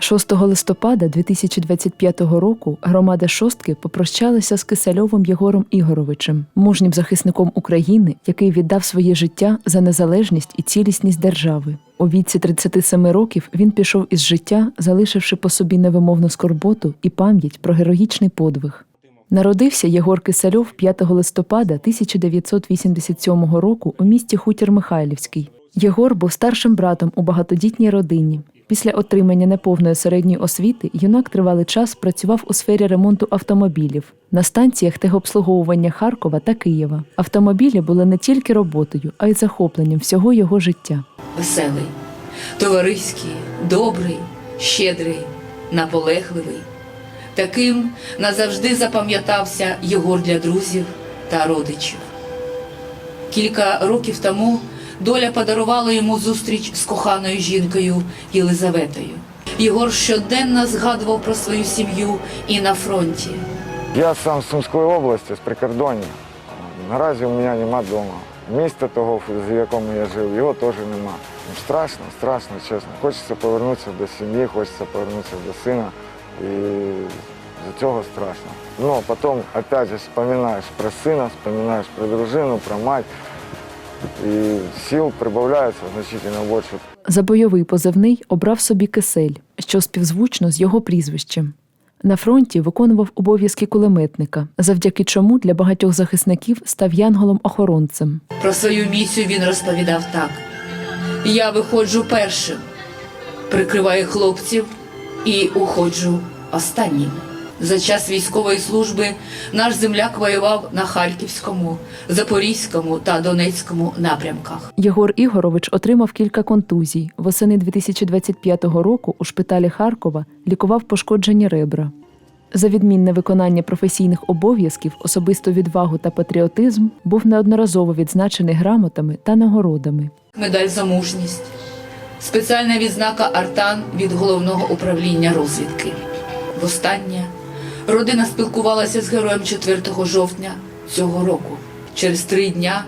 6 листопада 2025 року громада шостки попрощалася з Кисельовим Єгором Ігоровичем, мужнім захисником України, який віддав своє життя за незалежність і цілісність держави. У віці 37 років він пішов із життя, залишивши по собі невимовну скорботу і пам'ять про героїчний подвиг. Народився Єгор Кисельов 5 листопада 1987 року у місті Хутір Михайлівський. Єгор був старшим братом у багатодітній родині. Після отримання неповної середньої освіти юнак тривалий час працював у сфері ремонту автомобілів на станціях техобслуговування Харкова та Києва. Автомобілі були не тільки роботою, а й захопленням всього його життя. веселий, товариський, добрий, щедрий, наполегливий. Таким назавжди запам'ятався Єгор для друзів та родичів. Кілька років тому доля подарувала йому зустріч з коханою жінкою Єлизаветою. Єгор щоденно згадував про свою сім'ю і на фронті. Я сам з Сумської області, з прикордоння. Наразі у мене нема вдома. Міста того, в якому я жив, його теж нема. Ну, Страшно, страшно, чесно. Хочеться повернутися до сім'ї, хочеться повернутися до сина. І за цього страшно. Ну, потім, опять же, вспоминаєш про сина, вспоминаєш про дружину, про мать. І сил прибавляється значительно більше. За бойовий позивний обрав собі кисель, що співзвучно з його прізвищем. На фронті виконував обов'язки кулеметника, завдяки чому для багатьох захисників став янголом-охоронцем. Про свою місію він розповідав так: Я виходжу першим, прикриваю хлопців і уходжу останнім. За час військової служби наш земляк воював на Харківському, Запорізькому та Донецькому напрямках. Єгор Ігорович отримав кілька контузій. Восени 2025 року у шпиталі Харкова лікував пошкоджені ребра. За відмінне виконання професійних обов'язків, особисту відвагу та патріотизм був неодноразово відзначений грамотами та нагородами. Медаль за мужність, спеціальна відзнака Артан від головного управління розвідки. Востаннє родина спілкувалася з героєм 4 жовтня цього року. Через три дня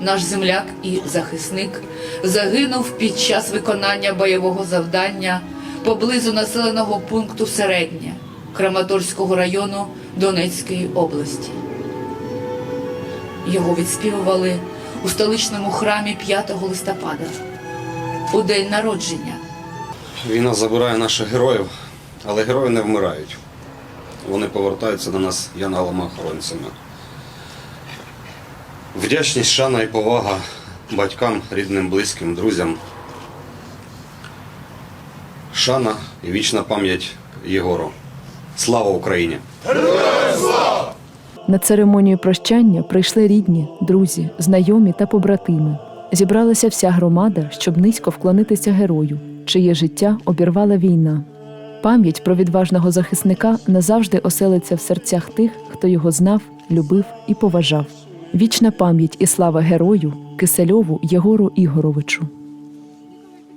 наш земляк і захисник загинув під час виконання бойового завдання поблизу населеного пункту Середнє Краматорського району Донецької області. Його відспівували у столичному храмі 5 листопада у день народження. Війна забирає наших героїв, але герої не вмирають. Вони повертаються до нас янголами-охоронцями. Вдячність, шана і повага батькам, рідним, близьким, друзям. Шана і вічна пам'ять Єгору. Слава Україні! На церемонію прощання прийшли рідні, друзі, знайомі та побратими. Зібралася вся громада, щоб низько вклонитися герою, чиє життя обірвала війна. Пам'ять про відважного захисника назавжди оселиться в серцях тих, хто його знав, любив і поважав. Вічна пам'ять і слава герою Кисельову Єгору Ігоровичу.